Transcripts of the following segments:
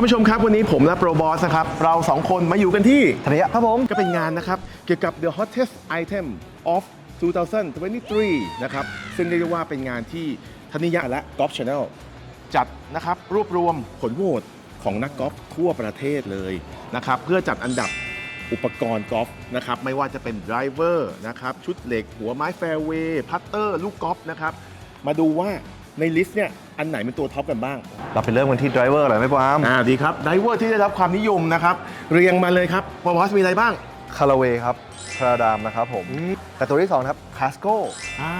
านผู้ชมครับวันนี้ผมและโปรบอสนะครับ เราสองคนมาอยู่กันที่ธนยะครับผม ก็เป็นงานนะครับ เกี่ยวกับ the hottest item of 2023 นะครับ ซึ่งเรียกได้ว่าเป็นงานที่ธนิยะและ Golf Channel จัดนะครับ รวบรวมผลโหวตของนักกอล์ฟทั่วประเทศเลยนะครับ เพื่อจัดอันดับอุปกรณ์กอล์ฟนะครับ ไม่ว่าจะเป็นไดรเวอร์นะครับ ชุดเหล็ก หัวไม้แฟร์เวย์พัตเตอร์ ลูกกอล์ฟนะครับ มาดูว่า ในลิสต์เนี่ยอันไหนเป็นตัวท็อปกันบ้าง เราไปเริ่มกันที่ไดรเวอร์เลยไหมปามอ่าดีครับไดเวอร์ที่ได้รับความนิยมนะครับ เรียงมาเลยครับพอวอสมีอะไรบ้างคาราเวครับพราดามนะครับผม แต่ตัวที่2ครับคาสโก้อ่า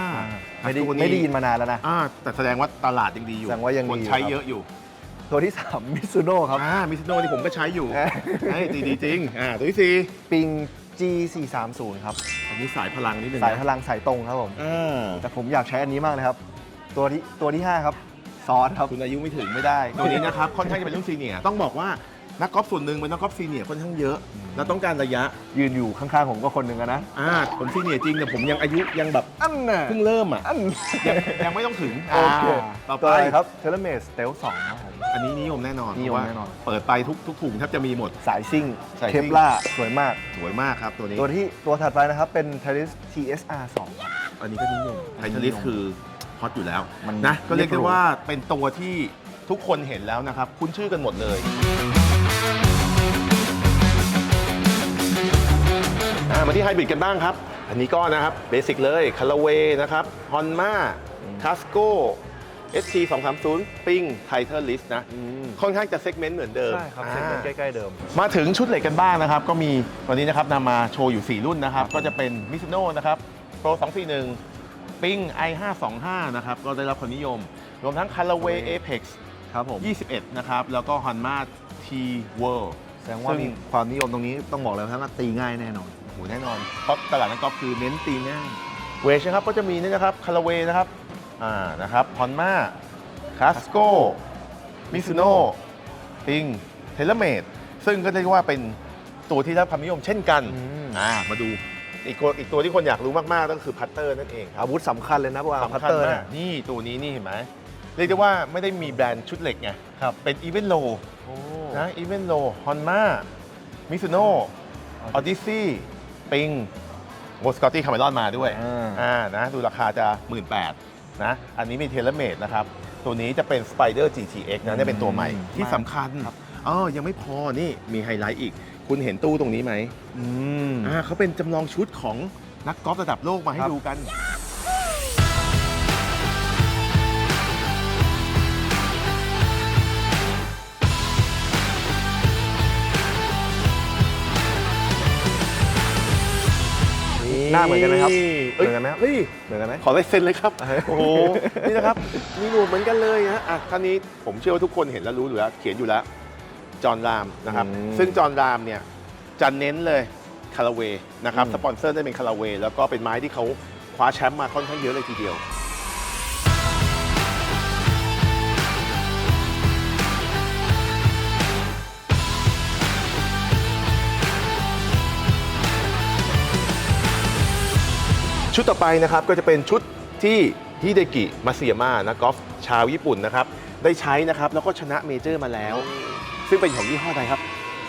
ไม่ได้ตัวไม่ได้ยินมานานแล้วนะอ่าแต่แสดงว่าตลาดยังดีอยู่แสดงว่ายังคนดีอยู่ใช้ครับเยอะอยู่ ตัวที่3มิซูโน่ครับอ่ามิสโนที่ผมก็ใช้อยู่เอ๊ะเฮ้ยดีดีจริงอ่าตัวที่สี่ปิง G430 ครับอันนี้สายพลังนิดนึงสายนะพลังสายตรงครับผมอ่าแต่ผมอยากใช้อันนี้มากเลยครับ ตัวที่ตัวที่5ครับซอสครับ คุณอายุไม่ถึงไม่ได้ ตัวนี้นะครับ ค่อนข้างจะเป็นรุ่นซีเนียร์ต้องบอกว่านักกอล์ฟส่วนหนึ่งเป็นนักกอล์ฟซีเนียร์ค่อนข้างเยอะ แล้วต้องการระยะยืนอยู่ข้างๆผมก็คนหนึ่งอะนะอ่าผมซีเนียร์จริงแต่ผมยังอายุยังแบบอันน่ะเพิ่งเริ่มอะอันยังยังไม่ต้องถึงโอเคาต่อตัวไปอะไรครับเทเลเมสเตลสองครับผม อันนี้นิยมแน่นอนนิยมเพราะว่าแน่นอนเปิดไปทุกทุกถุงแทบจะมีหมด สายซิ่งสายซิ่เคง ปล่าสวยมาก สวยมากครับตัวนี้ตัวที่ตัวถัดไปนะครับเป็น t e r r i s TSR 2ครับอันนี้ก็นิยมไททาลิสคือ ฮอตอยู่แล้วมันนะก็เรียกเรียได้บหรู ว่าเป็นตัวที่ทุกคนเห็นแล้วนะครับ คุ้นชื่อกันหมดเลย อ่ามาที่ไฮบริดกันบ้างครับ อันนี้ก็นะครับเบสิกเลยคาราเวนะครับฮอนมาคาสโก้ ST 2 3 0ปิงไทเทอร์ลิสนะ ค่อนข้างจะเซกเมนต์เหมือนเดิมใช่ครับอ่าเซ็นเป็นใกล้ๆเดิม มาถึงชุดเหล็กกันบ้างนะครับ ก็มีวันนี้นะครับนำมาโชว์อยู่ 4 รุ่นนะครับ ก็จะเป็นมิ z ุโน่นะครับ Pro 241 ปิง i 5 2 5 นะครับ ก็ได้รับความนิยม รวมทั้ง Callaway Apex ครับผม 21 นะครับ แล้วก็ Honma T World แสดงว่ามีความนิยมตรงนี้ต้องบอกเลยว่าตีง่ายแน่นอน โอ้โหแน่นอน เพราะตลาดนักกอล์ฟคือเน้นตีง่ายเวชนะครับ ก็จะมีนี่นะครับ Callaway นะครับ อ่า นะครับ Honma Casco Mizuno ปิง t e l e m a d e ซึ่งก็เรียกว่าเป็นตัวที่ได้รับความนิยมเช่นกัน อืม อ่า มาดู อีกตัวอีกตัวที่คนอยากรู้มากๆก็คือพัตเตอร์นั่นเองครับอาวุธสำคัญเลยนะพวกพัสำตคัญเตอร์มาเนี่กยนี่ตัวนี้นี่เห็นไหมเรียกได้ว่าไม่ได้มีแบรนด์ชุดเหล็กไงครับเป็นอีเวนโลโอ้นะอีเวนโลฮอนมามิซูโน่ออดิซี่ปิงโมสกอตตี้คาเมรอนมาด้วย อ่า อ่านะดูราคาจะ 1 8ื่นนะ อันนี้มีเทเลเมดนะครับ ตัวนี้จะเป็น Spider GTX นะเนี่ยเป็นตัวใหม่ที่สำคัญเออยังไม่พอนี่มีไฮไลท์อีก คุณเห็นตู้ตรงนี้ไหมอืมอ่าเขาเป็นจำลองชุดของนักกอล์ฟระดับโลกมาให้ครับ ดูกัน หน้าเหมือนกันไหมครับเอ้ยเหมือนกันไหมครับ เฮ้ย เหมือนกันไหม ขอลายเซ็นเลยครับเฮ้ยโอ้โห นี่นะครับ มีหนวดเหมือนกันเลยนะอะท่านนี้ผมเชื่อว่าทุกคนเห็นแล้วรู้อยู่แล้ว เขียนอยู่แล้ว จอห์นรามนะครับ อืม ซึ่งจอห์นรามเนี่ยจะเน้นเลยคาราเวนะครับอืมสปอนเซอร์ได้เป็นคาราเวแล้วก็เป็นไม้ที่เขาคว้าแชมป์มาค่อนข้างเยอะเลยทีเดียว ชุดต่อไปนะครับก็จะเป็นชุดที่ฮิเดกิมาเซียมานักกอล์ฟชาวญี่ปุ่นนะครับ ได้ใช้นะครับ แล้วก็ชนะเมเจอร์มาแล้ว ซึ่งเป็นของยี่ห้อใดครับ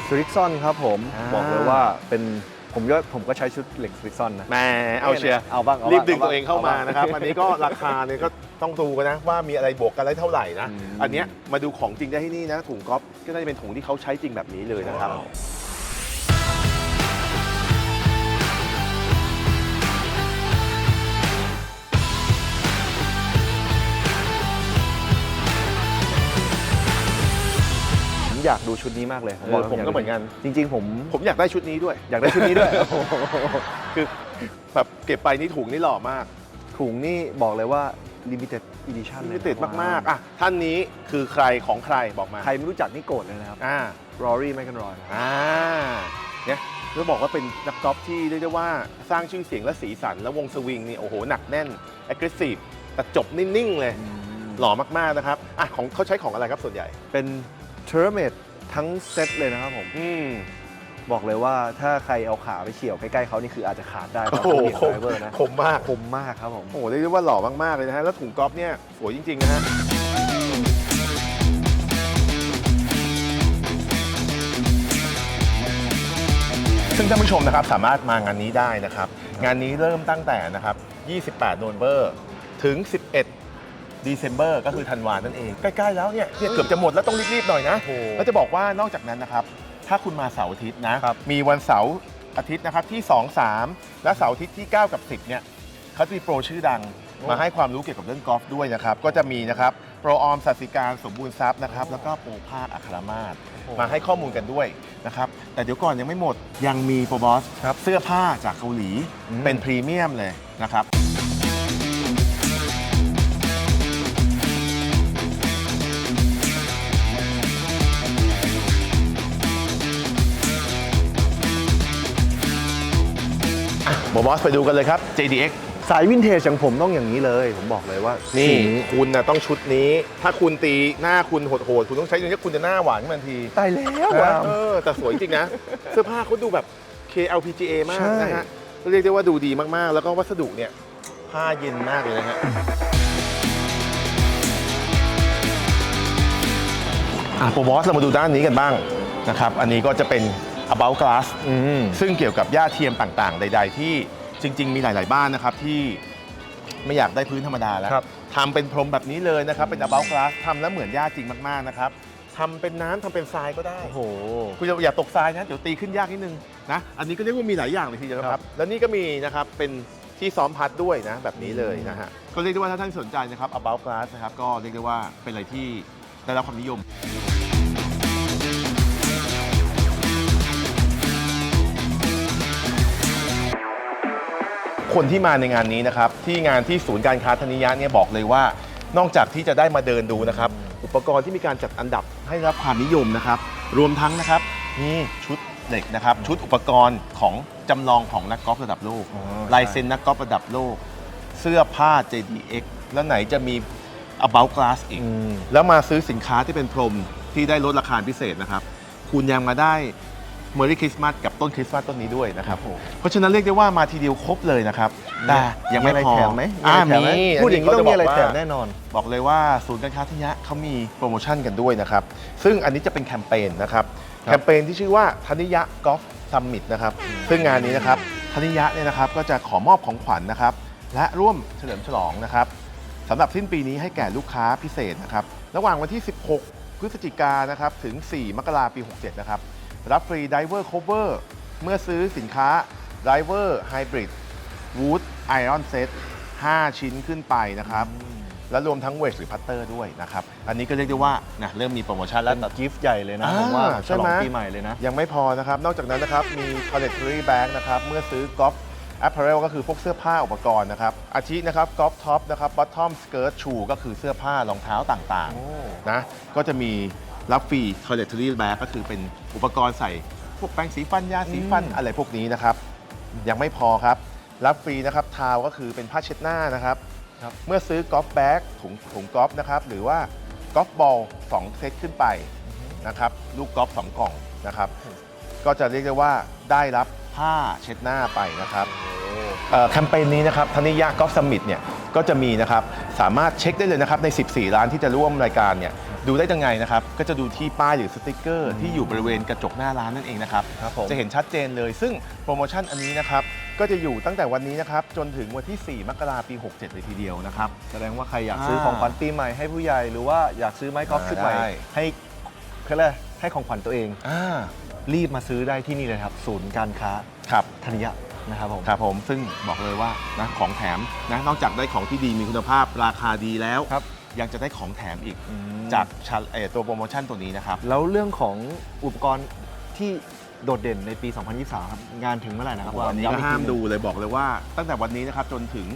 สริกซอนครับผม อ่า บอกเลยว่าเป็นผมก็ผมก็ใช้ชุดเหล็กสริกซอนนะ แหมเอาเชียร์เอาบ้างเอาบ้างรีบดึงเอาบ้างตัวเองเข้ามาเอาบ้างนะครับ อันนี้ก็ราคาเนี่ยก็ต้องดูกันนะ ว่ามีอะไรบวกกันได้เท่าไหร่นะ อืม อันเนี้ยมาดูของจริงได้ที่นี่นะถุงก๊อฟก็น่าจะเป็นถุงที่เขาใช้จริงแบบนี้เลยนะครับ อยากดูชุดนี้มากเลยเออผมก็เหมือนกัน จริง ๆ ผมผมอยากได้ชุดนี้ด้วย อยากได้ชุดนี้ด้วย คือแบบเก็บไปนี่ถุงนี่หล่อมาก ถุงนี่บอกเลยว่า limited edition ลิเลยมิเต็ดมาก ๆ อะ ท่านนี้คือใครของใครบอกมา ใครไม่รู้จักนี่โกรธเลยนะครับ อ่า Rory McIlroy อ่าเนี่ยจะบอกว่าเป็นนักกอล์ฟที่เรียกได้ว่าสร้างชื่อเสียงและสีสัน และวงสวิงนี่โอ้โห หนักแน่น aggressive แต่จบนิ่ง ๆ เลยหล่อมาก ๆ นะครับ อะ ของเขาใช้ของอะไรครับส่วนใหญ่ เป็น เทอร์เมดทั้งเซตเลยนะครับผม อืบอกเลยว่าถ้าใครเอาขาไปเฉี่ยวใกล้ๆเขานี่คืออาจจะขาดได้ตอนเขาเหยียบไรเวนะคมมาก คมมากครับผม โอ้โหเรียกได้ว่าหล่อมาก ๆ เลยนะฮะ แล้วถุงกอล์ฟเนี่ยสวยจริง ๆ นะฮะ ซึ่งท่านผู้ชมนะครับสามารถมางานนี้ได้นะครับ งานนี้เริ่มตั้งแต่นะครับ 28 โนเบอร์ ถึง 11 ดีเซมเบอร์ก็คือธันวานั่นเอง ใกล้ ๆ แล้วเนี่ยเนี่ยเกือบจะหมดแล้วต้องรีบ ๆ หน่อยนะ โอ้โหแล้วจะบอกว่านอกจากนั้นนะครับ ถ้าคุณมาเสาร์อาทิตย์นะ ครับ มีวันเสาร์อาทิตย์นะครับที่ 2 3 และเสาร์อาทิตย์ที่ 9 กับ 10เนี่ยเขาจะมีโปรชื่อดัง มาให้ความรู้เกี่ยวกับเรื่องกอล์ฟด้วยนะครับ ก็จะมีนะครับโปรออมสัสิการสมบูรณ์ทรัพย์นะครับแล้วก็โปรภาคอัครมาศมาให้ข้อมูลกันด้วยนะครับแต่เดี๋ยวก่อนยังไม่หมดยังมีโปรบอสครับเสื้อผ้าจากเกาหลีอืมเป็นพรีเมียมเลยนะครับ โบบอสไปดูกันเลยครับ JDX สายวินเทจอย่างผมต้องอย่างนี้เลย ผมบอกเลยว่านี่สีคุณนะต้องชุดนี้ ถ้าคุณตีหน้าคุณโหดๆคุณต้องใช้อย่างนี้คุณจะหน้าหวานขึ้นมาทันทีตายแล้วนะว่ะเออแต่สวยจริงๆนะ เสื้อผ้าเขาดูแบบ KLPGA มากใช่นะฮะเรียกได้ว่าดูดีมากๆ แล้วก็วัสดุเนี่ยผ้าเย็นมากเลยนะฮะอะโปรบอสเรามาดูด้านนี้กันบ้างนะครับ อันนี้ก็จะเป็น about glass อืม ซึ่งเกี่ยวกับหญ้าเทียมต่างๆ ใด ๆ ที่จริง ๆ มีหลาย ๆ บ้านนะครับที่ไม่อยากได้พื้นธรรมดาแล้วครับทำเป็นพรมแบบนี้เลยนะครับ เป็น about glass ทำแล้วเหมือนหญ้าจริงมาก ๆ นะครับทำเป็นน้ำทำเป็นทรายก็ได้ โอ้โห คุณอย่าตกทรายนะ เดี๋ยวตีขึ้นยากนิดนึงนะ อันนี้ก็เรียกว่ามีหลายอย่างเลยทีเดียวนะครับ แล้วนี่ก็มีนะครับ เป็นที่ซ้อมพัดด้วยนะ แบบนี้เลยนะฮะ ก็เรียกได้ว่าถ้าท่านสนใจนะครับ about glass นะครับ ก็เรียกได้ว่าเป็นอะไรที่ได้รับความนิยม คนที่มาในงานนี้นะครับ ที่งานที่ศูนย์การค้าธนิยะเนี่ยบอกเลยว่า นอกจากที่จะได้มาเดินดูนะครับ อุปกรณ์ที่มีการจัดอันดับให้ได้รับความนิยมนะครับ รวมทั้งนะครับนี่ชุดเหล็กนะครับ ชุดอุปกรณ์ของจำลองของนักกอล์ฟระดับโลก อ๋อ ลายเซ็นนักกอล์ฟระดับโลก เสื้อผ้า JDX แล้วไหนจะมี about glass อีกอืมแล้วมาซื้อสินค้าที่เป็นพรมที่ได้ลดราคาพิเศษนะครับ คุณยังมาได้ เมอรี่คริสต์มาสกับต้นคริสต์มาสต้นนี้ด้วยนะครับโอ้โหเพราะฉะนั้นเรียกได้ว่ามาทีเดียวครบเลยนะครับแต่ยังไม่อะไรพอแถมไหมอ่าอะไรแถมไหมมีพูดอย่างนี้ต้องมีอะไรเขาแถจมบกว่าแน่นอน บอกเลยว่าศูนย์การค้าทิยะเขามีโปรโมชั่นกันด้วยนะครับ ซึ่งอันนี้จะเป็นแคมเปญนะครับครับแคมเปญที่ชื่อว่าธนิยะกอล์ฟซัมมิตนะครับซึ่งงานนี้นะครับธนิยะเนี่ยนะครับก็จะขอมอบของขวัญนะครับ และร่วมเฉลิมฉลองนะครับสำหรับสิ้นปีนี้ให้แก่ลูกค้าพิเศษนะครับ ระหว่างวันที่ 16 พฤศจิกายนนะครับ ถึง 4 มกราปี 67 นะครับ รับฟรี Diver Cover เมื่อซื้อสินค้า Diver Hybrid Wood Iron Set 5 ชิ้นขึ้นไปนะครับ และรวมทั้งเวทหรือพัตเตอร์ด้วยนะครับ อันนี้ก็เรียกได้ว่านะเริ่มมีโปรโมชั่นแล้แล้ววกิฟต์ใหญ่เลยนะอ่าผมว่าใช่ฉลไหอมงปีใหม่เลยนะ ยังไม่พอนะครับ นอกจากนั้นนะครับ มี toiletry bag นะครับ เมื่อซื้อกอล์ฟ apparel ก็คือพวกเสื้อผ้าอุปกรณ์นะครับ อาทินะครับกอล์ฟท็อปนะครับ bottom skirt shoe ก็คือเสื้อผ้ารองเท้าต่างโอ้ๆนะ ก็จะมี รับฟรี toiletry bag ก็คือเป็นอุปกรณ์ใส่พวกแปรงสีฟันยาสีฟันอะไรพวกนี้นะครับ ยังไม่พอครับ รับฟรีนะครับทาวก็คือเป็นผ้าเช็ดหน้านะครับ ครับเมื่อซื้อกอล์ฟแบ็กถุงถุงกอล์ฟนะครับ หรือว่ากอล์ฟบอล2เซตขึ้นไปนะครับ ลูกกอล์ฟ2กล่องนะครับ ก็จะเรียกได้ว่าได้รับผ้าเช็ดหน้าไปนะครับเอ่อแคมเปญนี้นะครับธนิยะกอล์ฟซัมมิตเนี่ยก็จะมีนะครับ สามารถเช็คได้เลยนะครับใน 14 ร้านที่จะร่วมรายการเนี่ย ดูได้ยังไงนะครับ ก็จะดูที่ป้ายหรือสติกเกอร์ ที่อยู่บริเวณกระจกหน้าร้านนั่นเองนะครับครับผมจะเห็นชัดเจนเลย ซึ่งโปรโมชั่นอันนี้นะครับก็จะอยู่ตั้งแต่วันนี้นะครับจนถึงวันที่ 4 มกราปี 67 เลยทีเดียวนะครับ แสดงว่าใครอยากซื้ออ่าของขวัญปีใหม่ให้ผู้ใหญ่หรือว่าอยากซื้อไม้กอล์ฟอ่าชุดใหม่ได้ ให้เขาเรียกอะไรให้ของขวัญตัวเอง อ่ารีบมาซื้อได้ที่นี่เลยครับ ศูนย์การค้าครับธนิยะนะครับผม ครับผมซึ่งบอกเลยว่านะของแถมนะนอกจากได้ของที่ดีมีคุณภาพราคาดีแล้วครับ ยังจะได้ของแถมอีกอืมจากชาเอ่อตัวโปรโมชั่นตัวนี้นะครับ แล้วเรื่องของอุปกรณ์ที่โดดเด่นในปี 2023 ครับ งานถึงเมื่อไหร่นะครับวันนี้ก็ย้ำอีห้ามทีนึ่งดูเลยบอกเลยว่า ตั้งแต่วันนี้นะครับจนถึง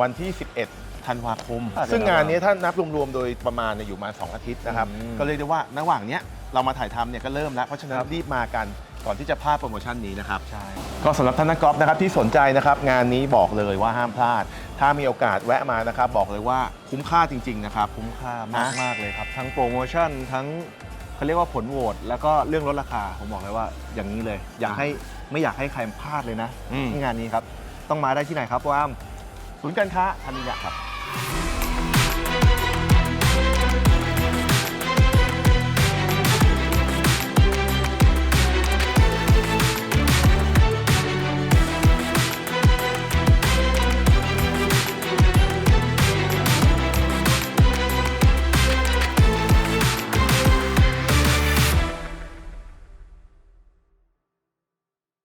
วันที่ 11 ธันวาคมอะซึ่งงานนี้ถ้านับรวมๆ โดยประมาณเนี่ยอยู่มา 2 อาทิตย์นะครับอืมก็เรียกได้ว่าระหว่างเนี้ยเรามาถ่ายทำเนี่ยก็เริ่มแล้ว เพราะฉะนั้นครับรีบมากันก่อนที่จะพลาดโปรโมชั่นนี้นะครับ ใช่ ก็สำหรับท่านนักกอล์ฟนะครับที่สนใจนะครับงานนี้บอกเลยว่าห้ามพลาด ถ้ามีโอกาสแวะมานะครับบอกเลยว่าคุ้มค่าจริง ๆ นะครับ คุ้มค่ามากนะมากเลยครับ ทั้งโปรโมชั่นทั้งเขาเรียกว่าผลโหวตแล้วก็เรื่องลดราคาผมบอกเลยว่าอย่างนี้เลย อยากให้ไม่อยากให้ใครพลาดเลยนะอืมที่งานนี้ครับ ต้องมาได้ที่ไหนครับว่ามศูนย์การค้าธัญญะครับ